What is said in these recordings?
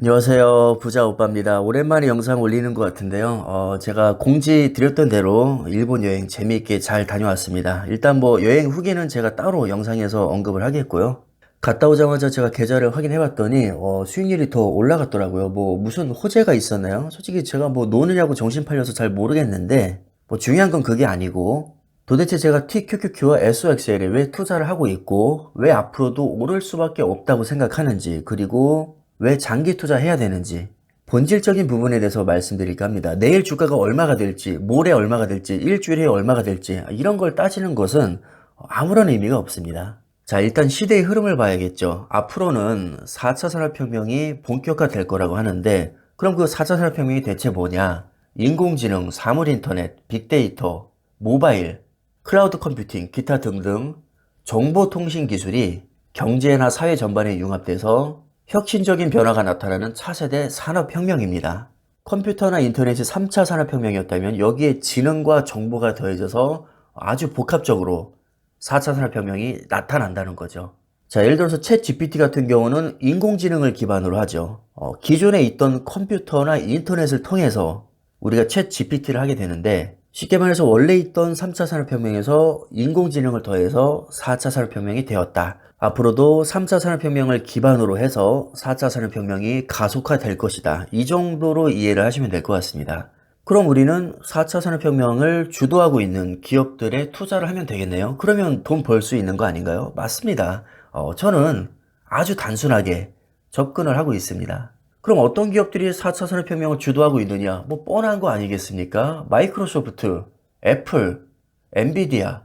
안녕하세요. 부자 오빠입니다. 오랜만에 영상 올리는 것 같은데요. 어, 제가 공지 드렸던 대로 일본 여행 재미있게 잘 다녀왔습니다. 일단 뭐 여행 후기는 제가 따로 영상에서 언급을 하겠고요. 갔다 오자마자 제가 계좌를 확인해 봤더니 어, 수익률이 더 올라갔더라고요. 뭐 무슨 호재가 있었나요? 솔직히 제가 뭐 노느냐고 정신 팔려서 잘 모르겠는데 뭐 중요한 건 그게 아니고 도대체 제가 TQQQ와 SOXL에 왜 투자를 하고 있고 왜 앞으로도 오를 수밖에 없다고 생각하는지 그리고 왜 장기 투자해야 되는지 본질적인 부분에 대해서 말씀드릴까 합니다. 내일 주가가 얼마가 될지, 모레 얼마가 될지, 일주일에 얼마가 될지 이런 걸 따지는 것은 아무런 의미가 없습니다. 자, 일단 시대의 흐름을 봐야겠죠. 앞으로는 4차 산업혁명이 본격화될 거라고 하는데 그럼 그 4차 산업혁명이 대체 뭐냐? 인공지능, 사물인터넷, 빅데이터, 모바일, 클라우드 컴퓨팅, 기타 등등 정보통신 기술이 경제나 사회 전반에 융합돼서 혁신적인 변화가 나타나는 차세대 산업혁명입니다. 컴퓨터나 인터넷이 3차 산업혁명이었다면 여기에 지능과 정보가 더해져서 아주 복합적으로 4차 산업혁명이 나타난다는 거죠. 자, 예를 들어서 챗 GPT 같은 경우는 인공지능을 기반으로 하죠. 어, 기존에 있던 컴퓨터나 인터넷을 통해서 우리가 챗 GPT를 하게 되는데 쉽게 말해서 원래 있던 3차 산업혁명에서 인공지능을 더해서 4차 산업혁명이 되었다. 앞으로도 3차 산업혁명을 기반으로 해서 4차 산업혁명이 가속화될 것이다. 이 정도로 이해를 하시면 될 것 같습니다. 그럼 우리는 4차 산업혁명을 주도하고 있는 기업들에 투자를 하면 되겠네요. 그러면 돈 벌 수 있는 거 아닌가요? 맞습니다. 어, 저는 아주 단순하게 접근을 하고 있습니다. 그럼 어떤 기업들이 4차 산업혁명을 주도하고 있느냐? 뭐 뻔한 거 아니겠습니까? 마이크로소프트, 애플, 엔비디아,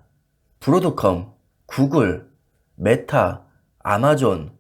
브로드컴, 구글, 메타, 아마존,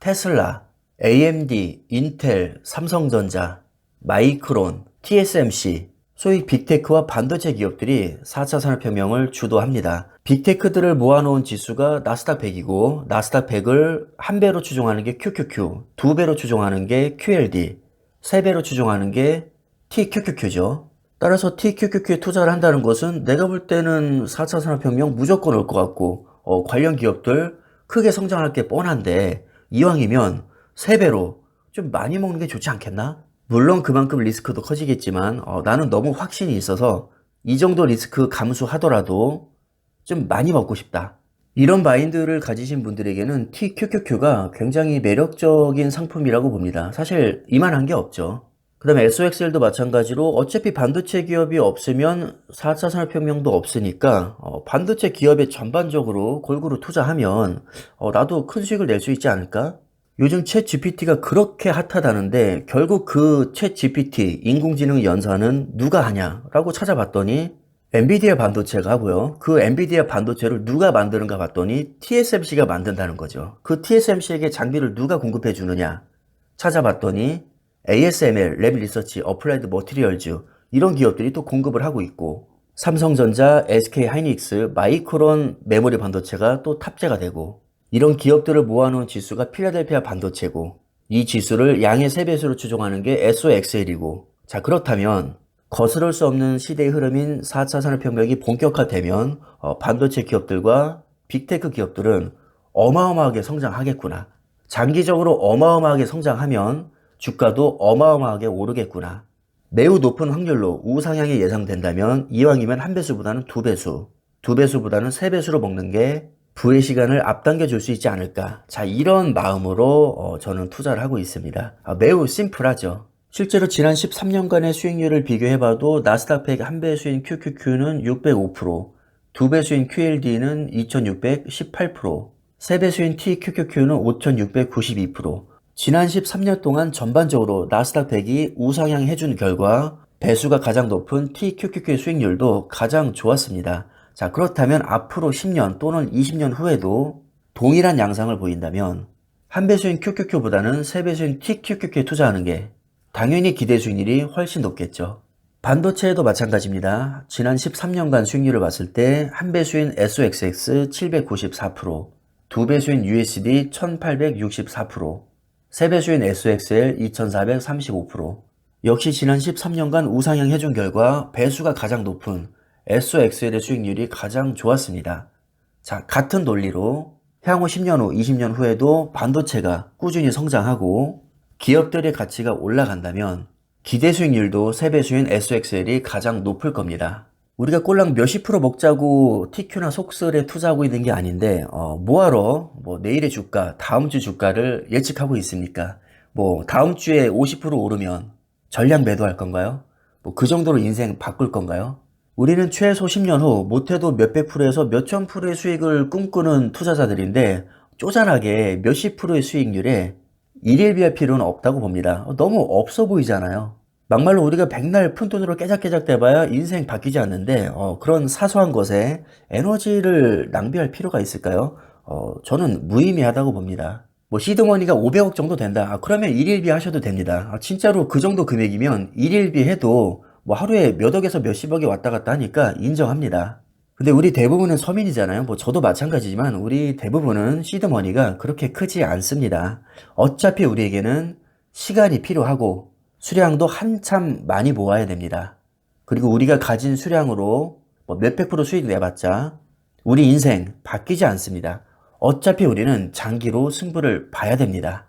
테슬라, AMD, 인텔, 삼성전자, 마이크론, TSMC, 소위 빅테크와 반도체 기업들이 4차 산업혁명을 주도합니다. 빅테크들을 모아놓은 지수가 나스닥 100이고 나스닥 100을 한 배로 추종하는 게 QQQ, 두 배로 추종하는 게 QLD, 세 배로 추종하는 게 TQQQ죠. 따라서 TQQQ에 투자를 한다는 것은 내가 볼 때는 4차 산업혁명 무조건 올 것 같고 어, 관련 기업들 크게 성장할 게 뻔한데 이왕이면 세 배로 좀 많이 먹는 게 좋지 않겠나? 물론 그만큼 리스크도 커지겠지만 어, 나는 너무 확신이 있어서 이 정도 리스크 감수하더라도 좀 많이 먹고 싶다. 이런 마인드를 가지신 분들에게는 TQQQ가 굉장히 매력적인 상품이라고 봅니다. 사실 이만한 게 없죠. 그 다음에 SOXL도 마찬가지로 어차피 반도체 기업이 없으면 4차 산업혁명도 없으니까 어, 반도체 기업에 전반적으로 골고루 투자하면 어, 나도 큰 수익을 낼 수 있지 않을까? 요즘 챗 GPT가 그렇게 핫하다는데 결국 그 챗 GPT 인공지능 연산은 누가 하냐라고 찾아봤더니 엔비디아 반도체가 하고요. 그 엔비디아 반도체를 누가 만드는가 봤더니 TSMC가 만든다는 거죠. 그 TSMC에게 장비를 누가 공급해 주느냐 찾아봤더니 ASML, 랩 리서치, 어플라이드 머티리얼즈 이런 기업들이 또 공급을 하고 있고 삼성전자, SK 하이닉스, 마이크론 메모리 반도체가 또 탑재가 되고 이런 기업들을 모아놓은 지수가 필라델피아 반도체고 이 지수를 양의 3배수로 추종하는 게 SOXL이고 자 그렇다면 거스를 수 없는 시대의 흐름인 4차 산업혁명이 본격화되면 어, 반도체 기업들과 빅테크 기업들은 어마어마하게 성장하겠구나. 장기적으로 어마어마하게 성장하면 주가도 어마어마하게 오르겠구나. 매우 높은 확률로 우상향이 예상된다면 이왕이면 한 배수보다는 두 배수, 두 배수보다는 세 배수로 먹는 게 부의 시간을 앞당겨 줄 수 있지 않을까. 자, 이런 마음으로 어, 저는 투자를 하고 있습니다. 아, 매우 심플하죠. 실제로 지난 13년간의 수익률을 비교해봐도 나스닥 100 한 배 수인 QQQ는 605%, 두 배 수인 QLD는 2618%, 세 배 수인 TQQQ는 5692%, 지난 13년 동안 전반적으로 나스닥 100이 우상향 해준 결과 배수가 가장 높은 TQQQ의 수익률도 가장 좋았습니다. 자, 그렇다면 앞으로 10년 또는 20년 후에도 동일한 양상을 보인다면 한 배수인 QQQ보다는 세 배수인 TQQQ에 투자하는 게 당연히 기대 수익률이 훨씬 높겠죠. 반도체에도 마찬가지입니다. 지난 13년간 수익률을 봤을 때 한 배수인 SOXX 794%, 두 배수인 USD 1864%, 세 배수인 SOXL 2435%. 역시 지난 13년간 우상향 해준 결과 배수가 가장 높은 SOXL의 수익률이 가장 좋았습니다. 자, 같은 논리로 향후 10년 후, 20년 후에도 반도체가 꾸준히 성장하고 기업들의 가치가 올라간다면 기대 수익률도 3배수인 SXL이 가장 높을 겁니다. 우리가 꼴랑 몇십 프로 먹자고 TQ나 속설에 투자하고 있는 게 아닌데 어, 뭐하러 뭐 내일의 주가, 다음 주 주가를 예측하고 있습니까? 뭐 다음 주에 50% 오르면 전량 매도할 건가요? 뭐 그 정도로 인생 바꿀 건가요? 우리는 최소 10년 후 못해도 몇백 프로에서 몇천 프로의 수익을 꿈꾸는 투자자들인데 쪼잔하게 몇십 프로의 수익률에 일일 비할 필요는 없다고 봅니다. 어, 너무 없어 보이잖아요. 막말로 우리가 백날 푼돈으로 깨작깨작 대봐야 인생 바뀌지 않는데 어, 그런 사소한 것에 에너지를 낭비할 필요가 있을까요? 어, 저는 무의미하다고 봅니다. 뭐 시드머니가 500억 정도 된다. 아, 그러면 일일비 하셔도 됩니다. 아, 진짜로 그 정도 금액이면 일일비 해도 뭐 하루에 몇 억에서 몇십억이 왔다 갔다 하니까 인정합니다. 근데 우리 대부분은 서민이잖아요. 뭐 저도 마찬가지지만 우리 대부분은 시드머니가 그렇게 크지 않습니다. 어차피 우리에게는 시간이 필요하고 수량도 한참 많이 모아야 됩니다. 그리고 우리가 가진 수량으로 뭐 몇백 프로 수익 내봤자 우리 인생 바뀌지 않습니다. 어차피 우리는 장기로 승부를 봐야 됩니다.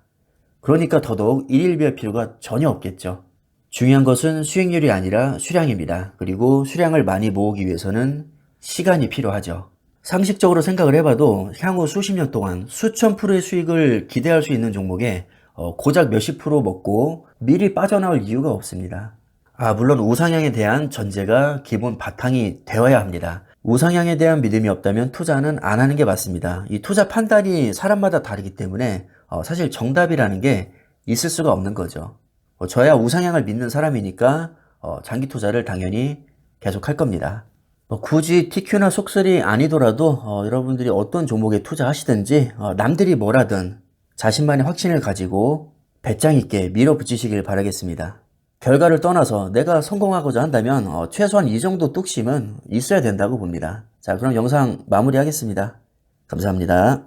그러니까 더더욱 일일비할 필요가 전혀 없겠죠. 중요한 것은 수익률이 아니라 수량입니다. 그리고 수량을 많이 모으기 위해서는 시간이 필요하죠. 상식적으로 생각을 해봐도 향후 수십 년 동안 수천 프로의 수익을 기대할 수 있는 종목에 어, 고작 몇십 프로 먹고 미리 빠져나올 이유가 없습니다. 아, 물론 우상향에 대한 전제가 기본 바탕이 되어야 합니다. 우상향에 대한 믿음이 없다면 투자는 안 하는 게 맞습니다. 이 투자 판단이 사람마다 다르기 때문에 어, 사실 정답이라는 게 있을 수가 없는 거죠. 어, 저야 우상향을 믿는 사람이니까 어, 장기 투자를 당연히 계속 할 겁니다. 뭐 굳이 TQ나 속설이 아니더라도 어, 여러분들이 어떤 종목에 투자하시든지 어, 남들이 뭐라든 자신만의 확신을 가지고 배짱 있게 밀어붙이시길 바라겠습니다. 결과를 떠나서 내가 성공하고자 한다면 어, 최소한 이 정도 뚝심은 있어야 된다고 봅니다. 자 그럼 영상 마무리하겠습니다. 감사합니다.